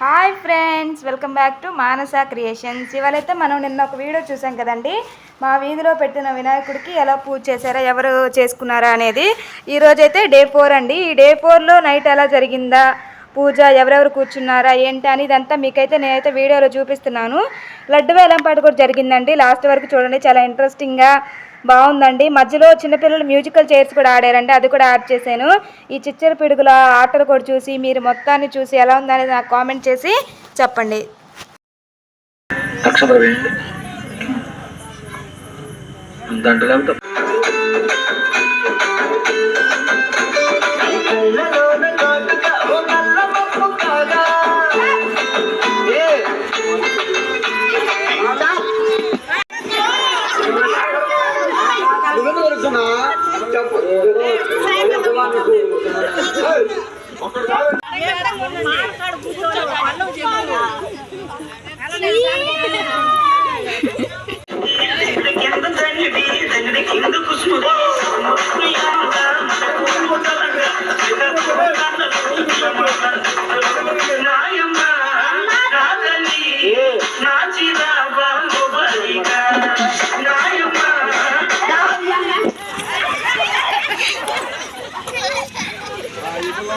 Hi friends welcome back to Manasa creations. ఇవాళైతే మనం నిన్న ఒక వీడియో చూసాం కదండి. మా వీధిలో పెట్టిన వినాయకుడికి ఎలా పూజ చేశారా ఎవరు చేసుకున్నారా అనేది. ఈరోజైతే డే ఫోర్ అండి. ఈ డే ఫోర్లో నైట్ ఎలా జరిగిందా పూజ ఎవరెవరు కూర్చున్నారా ఏంటి అని ఇదంతా మీకైతే నేనైతే వీడియోలో చూపిస్తున్నాను. లడ్డు వేలంపాట కూడా జరిగిందండి. లాస్ట్ వరకు చూడండి చాలా ఇంట్రెస్టింగ్గా బాగుందండి. మధ్యలో చిన్నపిల్లలు మ్యూజికల్ చైర్స్ కూడా ఆడారండి అది కూడా యాడ్ చేశాను. ఈ చిచ్చర పిడుగుల ఆటలు కూడా చూసి మీరు మొత్తాన్ని చూసి ఎలా ఉందనేది నాకు కామెంట్ చేసి చెప్పండి. అక్షర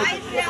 Yeah.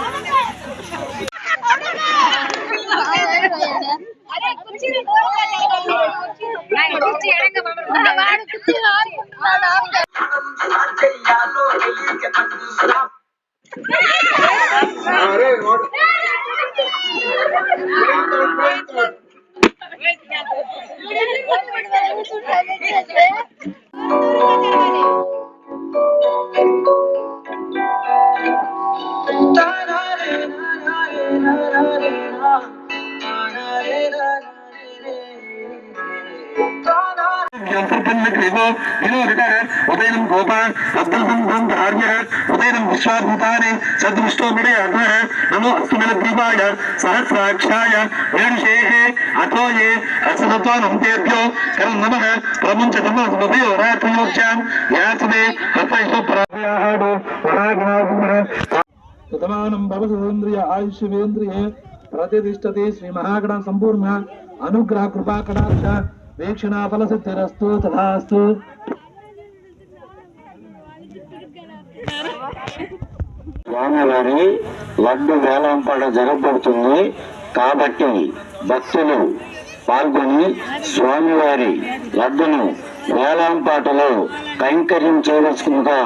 ఉదయం గోప అద్భుతం ఆర్య ఉదయం విశ్వాభూతాని సదృష్టో మిడయాధ నమో అస్తుమల దీపాయ సహస్రాక్షాయ వేణుషేహే అథోయే ఏ తేభ్యో కరం నమ ప్రముంచ సమయో రాత్రియోచ్యాం యాతనే హతైషు ప్రాయాహాడు వరాగనాగుణ ప్రథమానం భవసేంద్రియ ఆయుష్యేంద్రియే ప్రతిష్టతి శ్రీ మహాగణ సంపూర్ణ అనుగ్రహ కృపా కటాక్ష వీక్షణ ఫలసిద్ధిరస్తు తథాస్తు స్వామివారి లడ్డు వేలంపాట జరగబడుతుంది కాబట్టి భక్తులు పాల్గొని స్వామివారి లడ్డును వేలంపాటలో కైంకర్యం చేయవలసిందిగా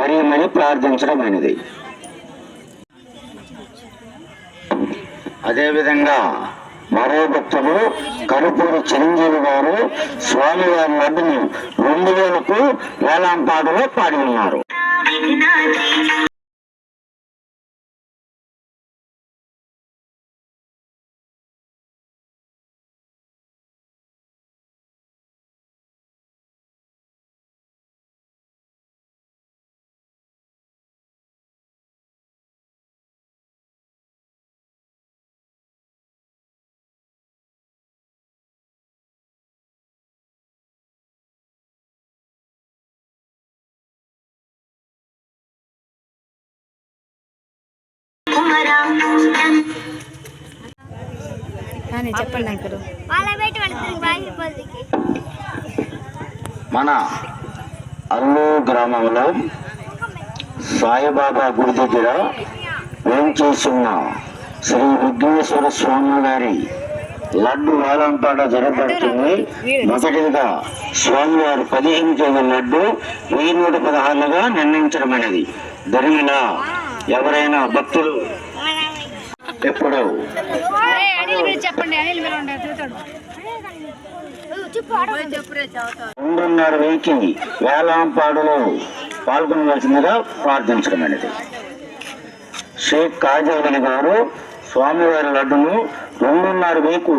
మరీ మరీ ప్రార్థించడమైనది. అదేవిధంగా మరో భక్తులు కరుపూరు చిరంజీవి గారు స్వామివారి లడ్డును రెండు వేలకు వేలాంపాటలో పాడి ఉన్నారు. చెప్పండి మన అల్లు గ్రామంలో సాయిబాబా గుడి దగ్గర వేంచేస్తున్న శ్రీ విఘ్నేశ్వర స్వామి వారి లడ్డు వేలంపాట జరగబడుతుంది మొదటిగా స్వామివారి పదిహేను కేజీల లడ్డు వెయ్యి నూట పదహారులుగా నిర్ణయించడమైనది దరిమిన ఎవరైనా భక్తులు ఎప్పుడు రెండున్నర వెయ్యికి వేలాంపాడులో పాల్గొనవలసిందిగా ప్రార్థించడమైనది షేక్ కాజావలి గారు స్వామివారి లడ్డును రెండున్నర వెయ్యికు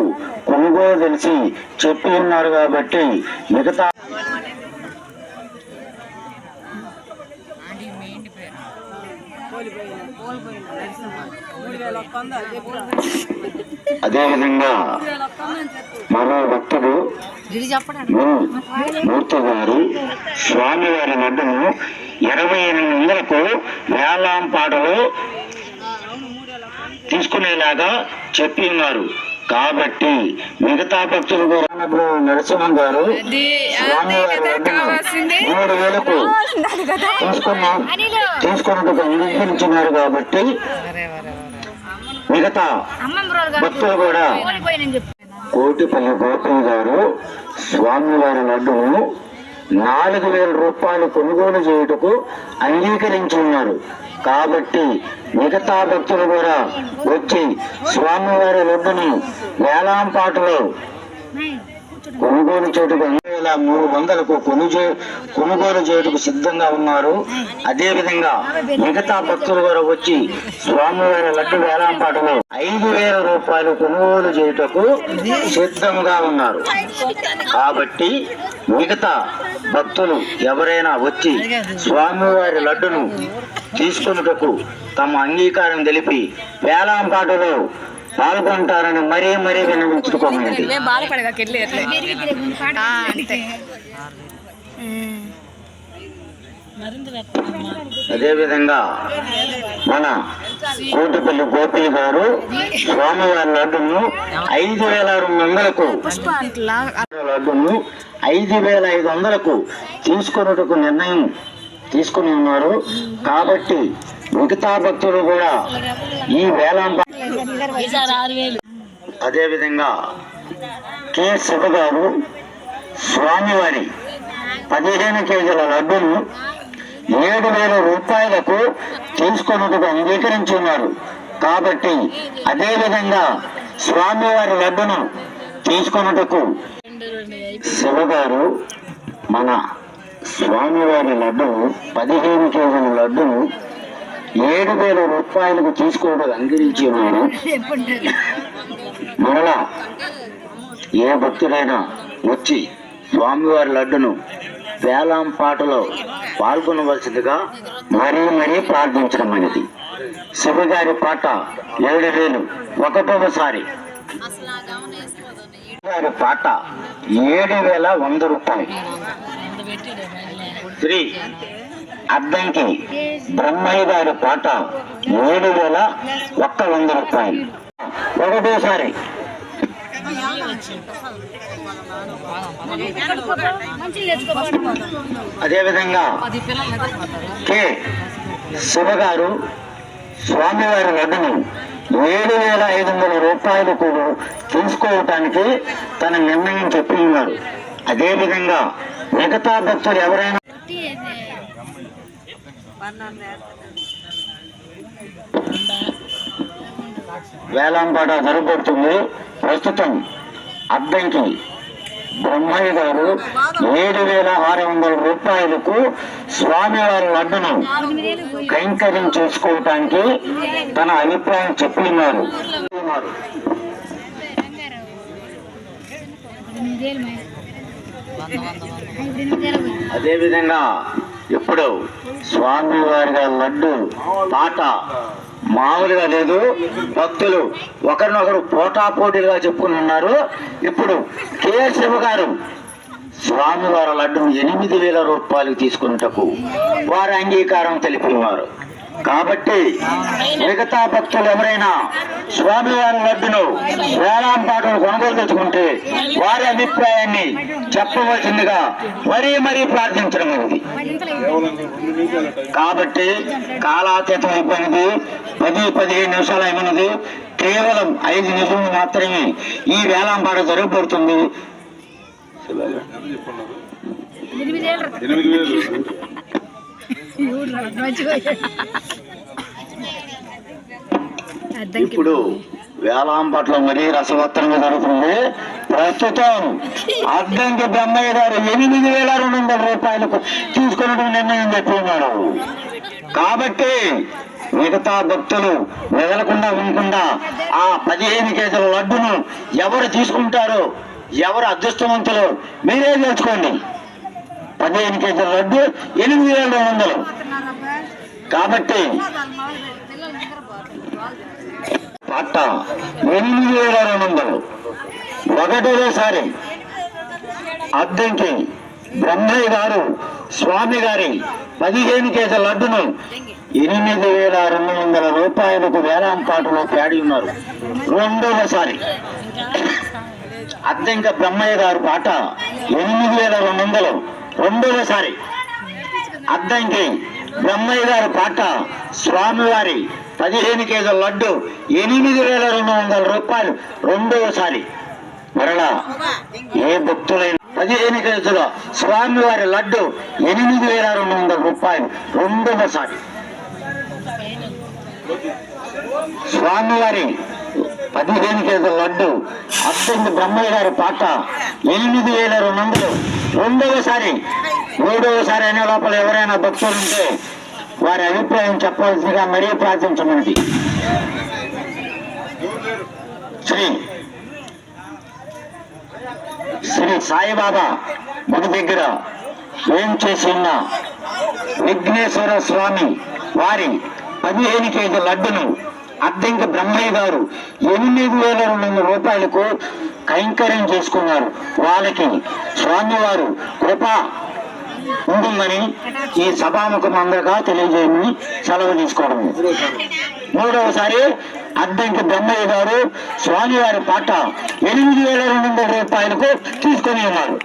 కొనుగోలు తెలిసి చెప్పి ఉన్నారు కాబట్టి మిగతా అదేవిధంగా మన భక్తుడు మూర్తి గారు స్వామివారి లడ్డును ఇరవై ఎనిమిది వందలకు వేలాంపాటలో తీసుకునేలాగా చెప్పి ఉన్నారు. కాబట్టి మిగతా భక్తులు కూడా నరసింహం గారు మూడు వేలకు తీసుకున్నా. తీసుకున్నట్టుగా అంగీకరించినారు కాబట్టి మిగతా భక్తులు కూడా కోటిపల్లి గోపయ్య గారు స్వామివారి లడ్డును నాలుగు వేల రూపాయలు కొనుగోలు చేయుటకు అంగీకరించి ఉన్నారు. కాబట్టి మిగతా భక్తులు కూడా వచ్చి స్వామివారి లడ్డుని వేలాంపాటలో కొనుగోలు చేటుకు రెండు వేల మూడు వందలకు కొనుగో కొనుగోలు చేయుటకు సిద్ధంగా ఉన్నారు. అదే విధంగా మిగతా భక్తులు కూడా వచ్చి స్వామివారి లడ్డు వేలాంపాటలో ఐదు వేల రూపాయలు కొనుగోలు చేయుటకు సిద్ధంగా ఉన్నారు. కాబట్టి మిగతా భక్తులు ఎవరైనా వచ్చి స్వామివారి లడ్డును తీసుకున్నటకు తమ అంగీకారం తెలిపి వేలాంపాటలో పాల్గొంటారని మరీ మరీ అంతే. అదేవిధంగా మన కోటిపల్లి గోపి గారు స్వామివారి లడ్డును ఐదు వేల రెండు వందలకు లడ్డును ఐదు వేల ఐదు వందలకు తీసుకొనుటకు నిర్ణయం తీసుకుని ఉన్నారు. కాబట్టి మిగతా భక్తులు కూడా ఈ వేలాంప అదేవిధంగా కె శివ గారు స్వామివారి పదిహేను కేజీల లడ్డును ఏడు వేల రూపాయలకు తీసుకొనుటకు అంగీకరించి ఉన్నారు కాబట్టి అదే విధంగా స్వామివారి లడ్డును తీసుకొనుటకు శివ గారు మన స్వామివారి లడ్డు పదిహేను కేజీల లడ్డును ఏడు వేల రూపాయలకు తీసుకోవడం అంగీకరించి ఉన్నారు మరలా ఏ భక్తుడైనా వచ్చి స్వామివారి లడ్డును వేలాం పాటలో పాల్గొనవలసిందిగా మరీ మరీ ప్రార్థించడం అనేది. శివగారి పాట ఏడు వేలు ఒకటోసారి గారి పాట ఏడు వేల వంద రూపాయలు. శ్రీ అద్దంకి బ్రహ్మయ్య గారి పాట ఏడు వేల ఒక్క వంద రూపాయలు. ఒకటోసారి. అదేవిధంగా కె. శివగారు స్వామివారి లడ్డును ఏడు వేల ఐదు వందల రూపాయలు కూడా తీసుకోవటానికి తన నిర్ణయం చెప్పి ఉన్నారు అదేవిధంగా మిగతా భక్తులు ఎవరైనా వేలంపాట జరగబడుతుంది ప్రస్తుతం అద్దంకి బ్రహ్మయ్య గారు ఏడు వేల ఆరు వందల రూపాయలకు స్వామివారి లడ్డును కైంకర్యం చేసుకోవటానికి తన అభిప్రాయం చెప్పినారు. అదేవిధంగా ఇప్పుడు స్వామివారి గారి లడ్డు పాట మామూలుగా లేదు. భక్తులు ఒకరినొకరు పోటాపోటీలుగా చెప్పుకుని ఉన్నారు. ఇప్పుడు కేఆర్ శివ గారు స్వామివారి లడ్డును ఎనిమిది వేల రూపాయలు తీసుకున్నటకు వారి అంగీకారం తెలిపినారు కాబట్టి మిగతా భక్తులు ఎవరైనా స్వామివారి లడ్డును వేలాం పాటలు కొనుగోలు తెచ్చుకుంటే వారి అభిప్రాయాన్ని చెప్పవలసిందిగా మరీ మరీ ప్రార్థించడం అనేది కాబట్టి కాలాతీతం అయిపోయినది పది పదిహేను నిమిషాలు అయినది కేవలం ఐదు నిమిషాలు మాత్రమే ఈ వేలాం పాట జరగబడుతుంది ఎనిమిదేళ్ళు మంచిగా ఇప్పుడు వేలాం పట్ల మరీ రసవత్తరంగా జరుగుతుంది. ప్రస్తుతం అద్దంకి బ్రహ్మయ్య గారు ఎనిమిది వేల రెండు వందల రూపాయలకు తీసుకున్నట్టు నిర్ణయం చెప్పినారు కాబట్టి మిగతా భక్తులు వెదలకుండా ఉండకుండా ఆ పదిహేను కేజీల లడ్డును ఎవరు తీసుకుంటారో ఎవరు అదృష్టవంతులు మీరే తెలుసుకోండి. పదిహేను కేజీల లడ్డు ఎనిమిది వేల రెండు వందలు. కాబట్టి పట్ట ఎనిమిది వేల రెండు వందలు. ఒకటేసారి అద్దెంకి బ్రహ్మయ్య గారు స్వామి గారి పదిహేను కేజీల లడ్డును ఎనిమిది వేల రెండు వందల రూపాయలకు వేలాంపాటులో పేడి ఉన్నారు. రెండవసారి అద్దెంక బ్రహ్మయ్య గారు పాట ఎనిమిది వేల రెండు వందలు. రెండవసారి అద్దంకి బ్రహ్మయ్య గారి పాట స్వామివారి పదిహేను కేజీల లడ్డు ఎనిమిది వేల రెండు వందల రూపాయలు. రెండవసారి మరలా ఏ భక్తులైన పదిహేను కేజీల స్వామివారి లడ్డు ఎనిమిది వేల రెండు వందల రూపాయలు. రెండవసారి స్వామివారి పదిహేను కేజీల లడ్డు. అత్యంత బ్రహ్మయ్య గారి పాట. ఎనిమిది వేల రెండు వందలు. రెండవసారి మూడవసారి అనే లోపల ఎవరైనా భక్తులు ఉంటే వారి అభిప్రాయం చెప్పవలసిందిగా మరీ ప్రార్థించమండి శ్రీ శ్రీ సాయిబాబా గుడి దగ్గర ఏం చేసి ఉన్న విఘ్నేశ్వర స్వామి వారి పదిహేను కేజీ లడ్డును అద్దెంక బ్రహ్మయ్య గారు ఎనిమిది వేల రెండు వందల రూపాయలకు కైంకర్యం చేసుకున్నారు వాళ్ళకి. స్వామివారు కృప ఉంటుందని ఈ సభాముఖం అందరిగా తెలియజేయమని సెలవు తీసుకోవడం. మూడవసారి అద్దంకి బ్రహ్మయ్య గారు స్వామివారి పాట ఎనిమిది వేల రెండు వందల రూపాయలకు తీసుకొని ఉన్నారు.